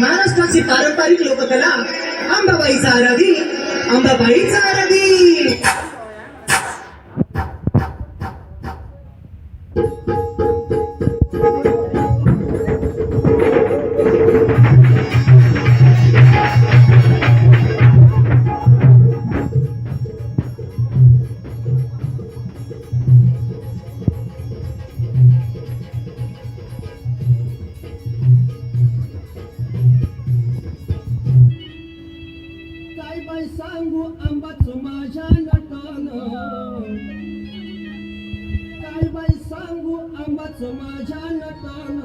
महाराष्ट्राची पारंपरिक लोककला अंबाबाईचा आराधी अंबाबाईचा आराधी. काय बाई सांगू आंबाच माझ्या नटन. काय बाई सांगू आंबाच माझ्या नटन.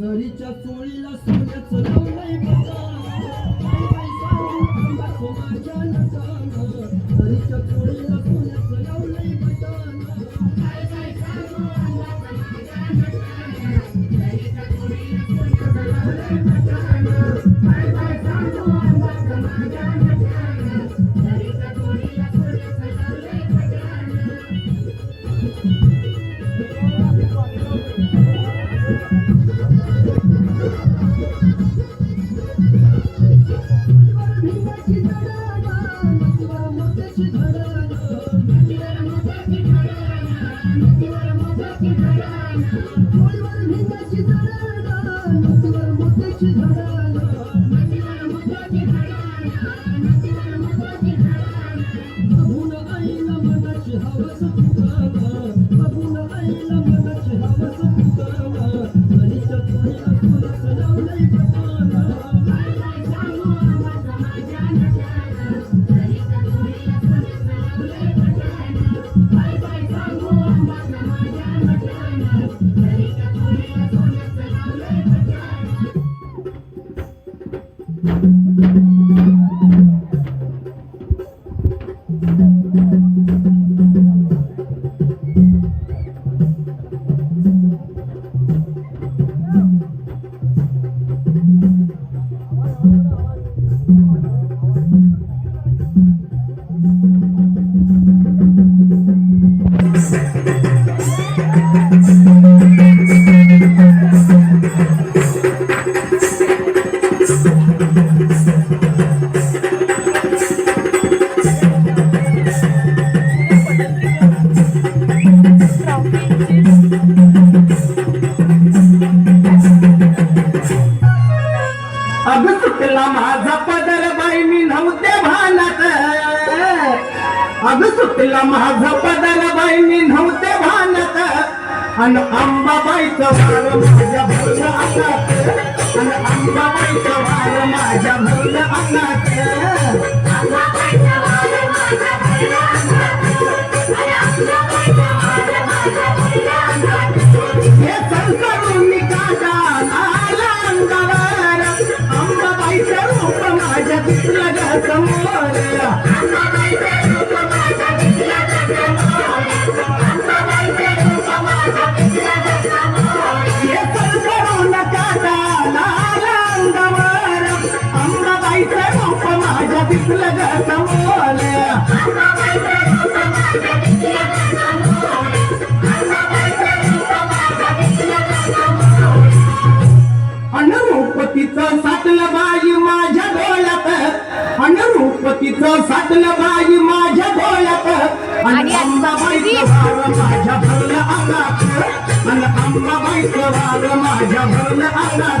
जरीच्या चोळीला सोन्याचं लावलंय बटन काय बाई सांगू आंबाच माझ्या नटन. जरीच्या चोळीला सोन्याचं लावलंय बटन काय बाई अग सुटला माझा पदर बाई मी नव्हते भानत. अन अंबाबाईचं वार माझ्या भरलं अंगात अन अंबाबाईचं वार माझ्या भरलं अंगात हे अनुरूपतीचं सातलं बाई माझ्या डोळ्यात. अनुरूपतीचं सातलं बाई माझ्या डोळ्यात. आणि अंबाबाईचं वार माझ्या भरलं अंगात आणि अंबाबाईचं वार माझ्या भरलं अंगात